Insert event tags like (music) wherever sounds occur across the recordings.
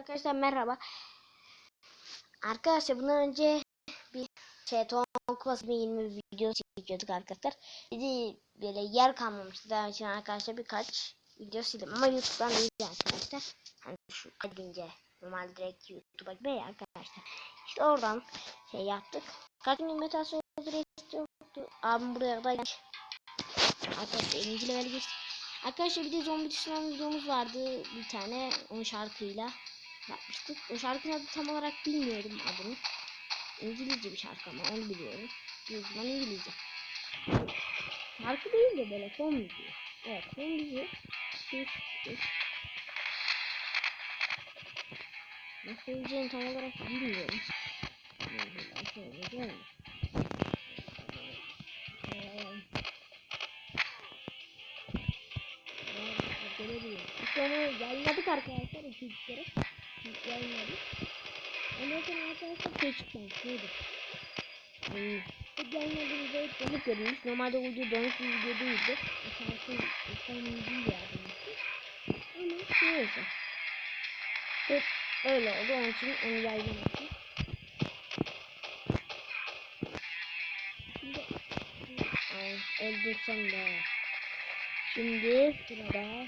arkadaşlar merhaba. Arkadaşlar bundan önce bir şey Tom Kupası 20 video çekiyorduk arkadaşlar. De böyle yer kalmamıştı. Daha için arkadaşlar birkaç video sildim ama YouTube'dan değil arkadaşlar. Hani şu kadince normal direkt YouTube'a ya arkadaşlar. İşte oradan şey yaptık. Kaç gün imitasyon rest yoktu. Abim buraya da gelmiş. Arkadaşlar 50. level. Arkadaşlar bir de zombi düşman videomuz vardı bir tane onun şarkıyla yapmıştık. O şarkının adı tam olarak bilmiyorum adını. İngilizce bir şarkı ama onu biliyorum. Büyük ihtimal İngilizce. Şarkı değil de böyle fon müziği. Evet fon müziği. Nasıl söyleyeceğimi tam olarak bilmiyorum. Şöyle, Onu yayınladık arkadaşlar iki üç kere. Yayınladık. Ondan sonra arkadaşlar şey çıkmamış. Neydi? Hmm. İlk yayınladığımızda hep donuk görünmüş. Normalde o video donuk bir video değildi. Şarkı efsane değil yani. Ama neyse. Hep öyle oldu. Onun için onu yayınlamıştım. Şimdi öldürsem de. Şimdi sırada.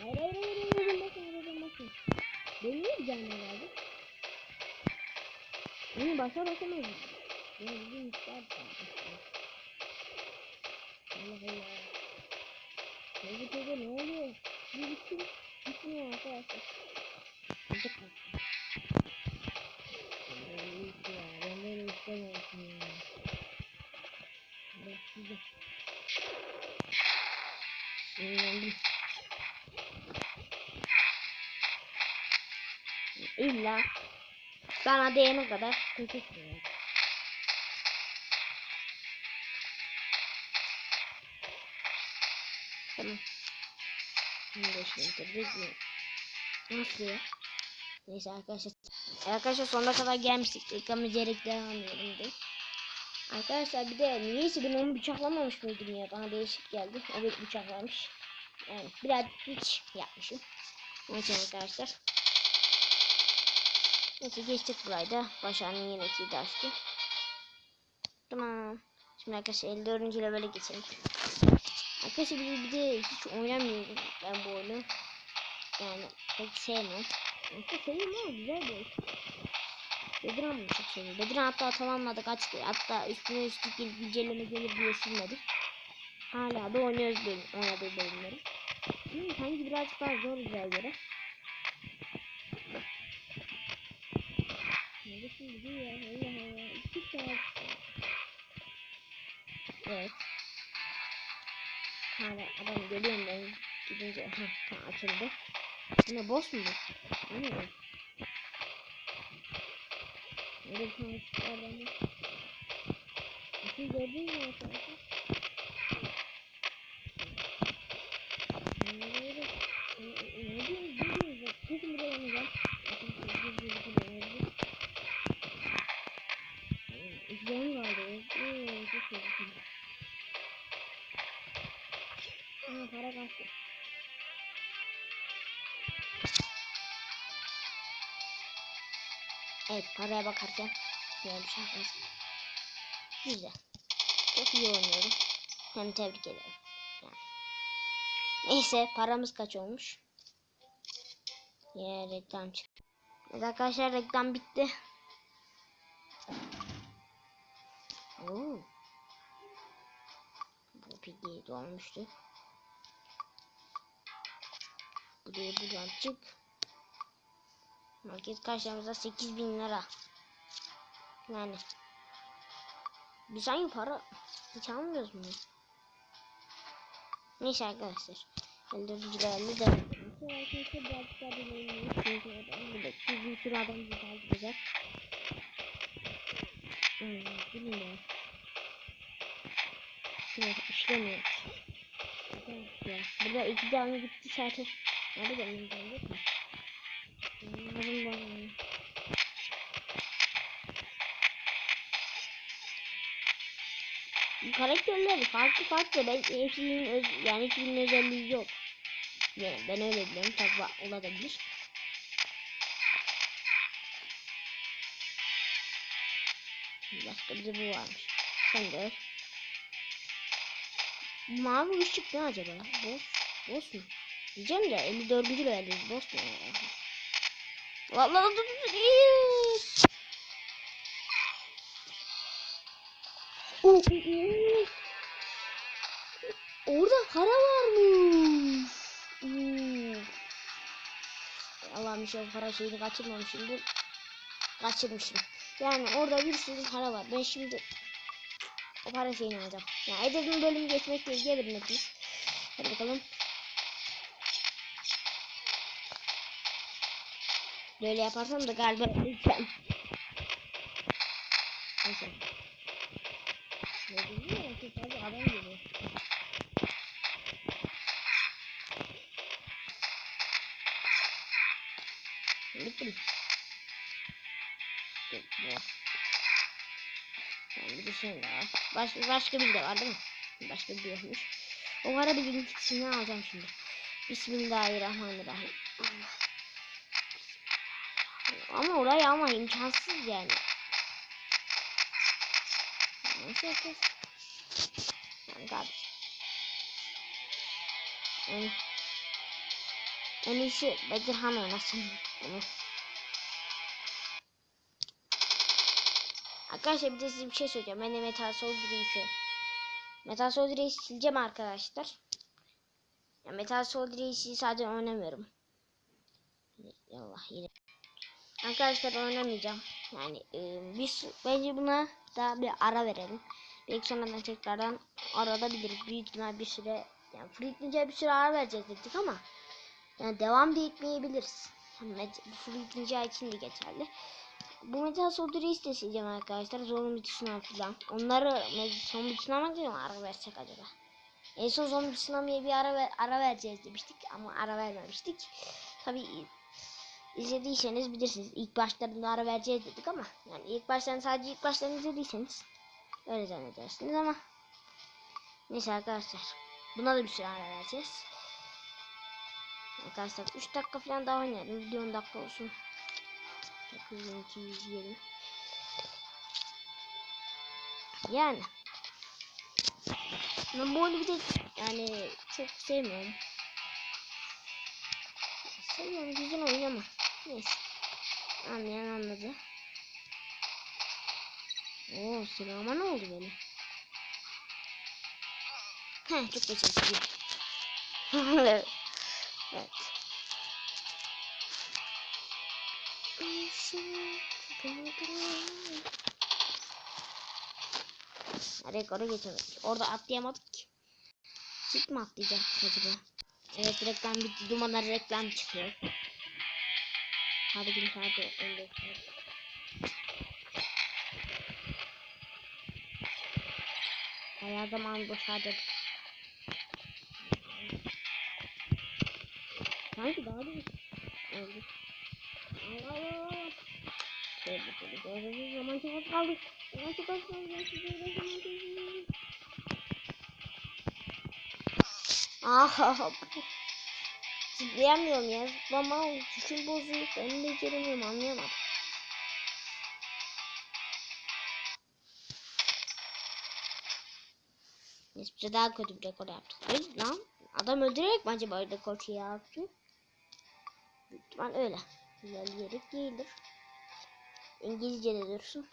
Hayır hayır hayır hayır bakın bakın bakın. Benim niye canım lazım? Onu başa basamayız. Beni bizim ister Allah Allah. Teyze teyze ne oluyor? Bir bitsin. Bitmiyor arkadaşlar. Kalktı. İlla bana değene kadar kötü. Tamam. Şimdi mi? Nasıl ya? Neyse arkadaşlar. Arkadaşlar sonuna kadar gelmiştik. Reklam izleyerek devam edelim de. Arkadaşlar bir de niyeyse ben onu bıçaklamamış mıydım ya bana değişik geldi. Evet bıçaklamış. Yani biraz hiç yapmışım. Neyse arkadaşlar. Neyse geçtik burayı da. Başarının yine kilidi açtı. Tamam. Şimdi arkadaşlar 54. levele geçelim. Arkadaşlar bir, bir de hiç oynamıyorum ben bu oyunu. Yani pek sevmem. Seviyorum ama güzel bir oyun. Bedran mı çok seviyorum. Bedran hatta tamamladık açtı. Hatta üstüne üstlük güncelleme gelir diye silmedik. Hala da oynuyoruz bölüm, oynadığı bölümleri. Hmm, sanki birazcık daha zor güzel göre. Gidiyor? Allah Allah. İki saat. Evet. Hala adam geliyor ben gidince. Heh, tamam açıldı. Yine boss mu bu? Ne bu? Tane çıktı adamı. Bakın gördün mü arkadaşlar? Ne diyoruz? Ne diyoruz? Kesin buraya yanacağım. Bakın siz bir bir İzleyen vardı. Ooo çok sevdim. Aa para kaçtı. Evet paraya bakarken böyle bir şey yapmasın. Güzel. Çok iyi oynuyorum. Hem tebrik ederim. Yani. Neyse paramız kaç olmuş? Ya reklam çıktı. Evet arkadaşlar reklam bitti. Oo. Bu piggy dolmuştu. Buraya buradan çık. Market karşımıza 8000 lira. Yani. Biz hangi para hiç almıyoruz mu? Neyse arkadaşlar. 54. level'de devam edelim. Sonra arkadaşlar birazcık daha dinleyelim. Çünkü adam burada bir sürü adam takip edecek. Hmm, bilmiyorum. Şuraya işlemiyor. Burada iki canlı gitti zaten. Nerede benim canlı yok mu? Bunların var. Karakterleri farklı farklı. Ben hepsinin öz, yani hiçbirinin özelliği yok. Yani ben öyle biliyorum. Tabi olabilir. Başka bir bu varmış. Sen. Bu Mavi ışık ne acaba? Boss, boss mu? Diyeceğim de 54. leveldeyiz. Boss mu? Vallahi dur dur dur. Orada para varmış. Allah'ım inşallah para şeyini kaçırmamışımdır. Kaçırmışım. Yani orada bir sürü para var. Ben şimdi o para şeyini alacağım. Yani Edebin bölümü geçmekle ilgili bir netiz. Hadi bakalım. Böyle yaparsam da galiba öleceğim. Neyse. Ne? Çok fazla adam geliyor. Bitti mi? Bir şey daha. Baş, başka bir de var değil mi? Başka bir yokmuş. O ara bir ikisini alacağım şimdi. Bismillahirrahmanirrahim. Ama orayı ama imkansız yani. Nasıl yapacağız? Yani kardeşim. En, en iyisi Bedirhan oynasın. Bunu. Arkadaşlar bir de size bir şey söyleyeceğim. Ben de Metal Soldier Reis'i Metal Soldier Reis'i sileceğim arkadaşlar. Ya Metal Soldier Reis'i sadece oynamıyorum. Allah yine. Arkadaşlar oynamayacağım. Yani e, biz bence buna daha bir ara verelim. Belki sonradan tekrardan arada biliriz. Büyük ihtimal bir süre yani Freaklince bir süre ara vereceğiz dedik ama yani devam da etmeyebiliriz. Yani Freaklince için de geçerli. Bu Metal Soldier'ı isteyeceğim arkadaşlar. Zombi sınav falan. Onları me- zombi sınav mı ara versek acaba? En son zombi sınavıya bir ara, ver, ara vereceğiz demiştik ama ara vermemiştik. Tabii izlediyseniz bilirsiniz. İlk başlarında ara vereceğiz dedik ama yani ilk baştan sadece ilk baştan izlediyseniz öyle zannedersiniz ama neyse arkadaşlar buna da bir süre ara vereceğiz. Arkadaşlar 3 dakika falan daha oynayalım. Video 10 dakika olsun. 220 Yani ben bu oyunu bir de yani çok sevmiyorum. Seviyorum güzel oyun ama neyse. Anlayan anladı. Oo silahıma ne oldu benim? Heh çok geçerli. (laughs) evet. evet. Rekoru geçemedik. Orada atlayamadık ki. Çift mi atlayacak acaba? Evet reklam bitti. Dumanlar reklam çıkıyor. Hadi gün hadi önde. Bayağı zaman boşaldık. Sanki daha da oldu. Allah Allah. Şöyle. Ah, zıplayamıyorum ya. Zıplama tuşum bozuk. Ben beceremiyorum anlayamadım. Neyse daha kötü bir rekor yaptık. Hayır lan. Adam öldürerek mi acaba rekor şey yaptı? İhtimal öyle. İlerleyerek değildir. İngilizce de dursun.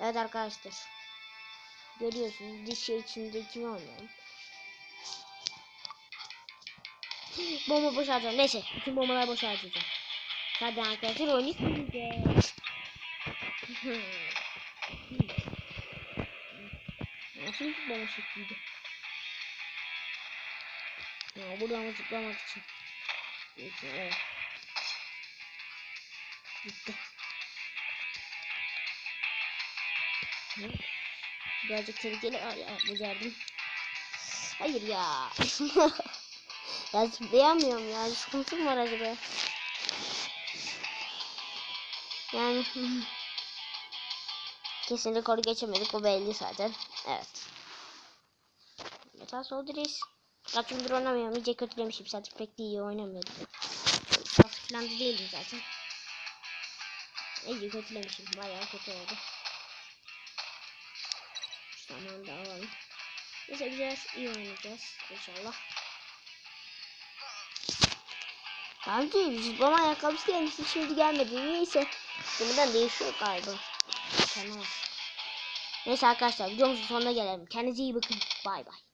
Evet arkadaşlar. Görüyorsunuz diş şey içinde kimi oynuyorum. Bomba boş harcayacağım. Neyse. Bütün bombaları boş harcayacağım. Hadi arkadaşlar oyunu (laughs) sileceğiz. Nasıl bir bomba şekliydi? Ya buradan zıplamak için. Evet. Bitti. Hı? Birazcık tehlikeli. Ay, ya, becerdim. Hayır ya. (laughs) ya zıplayamıyorum ya. Sıkıntım var acaba. Yani (laughs) Kesin rekoru geçemedik. O belli zaten. Evet. Metal Soldiers. Kaç gündür oynamıyorum. İyice kötülemişim. Zaten pek iyi oynamıyordum. Çok falan değildim zaten. İyice kötülemişim. Bayağı kötü oldu. Şu zaman da alalım. Neyse biraz iyi oynayacağız inşallah. Bence zıplama ayakkabısı gelmişti şimdi gelmedi. Neyse. Bundan değişiyor galiba. Tamam. Neyse arkadaşlar videomuzun sonuna gelelim. Kendinize iyi bakın. Bay bay.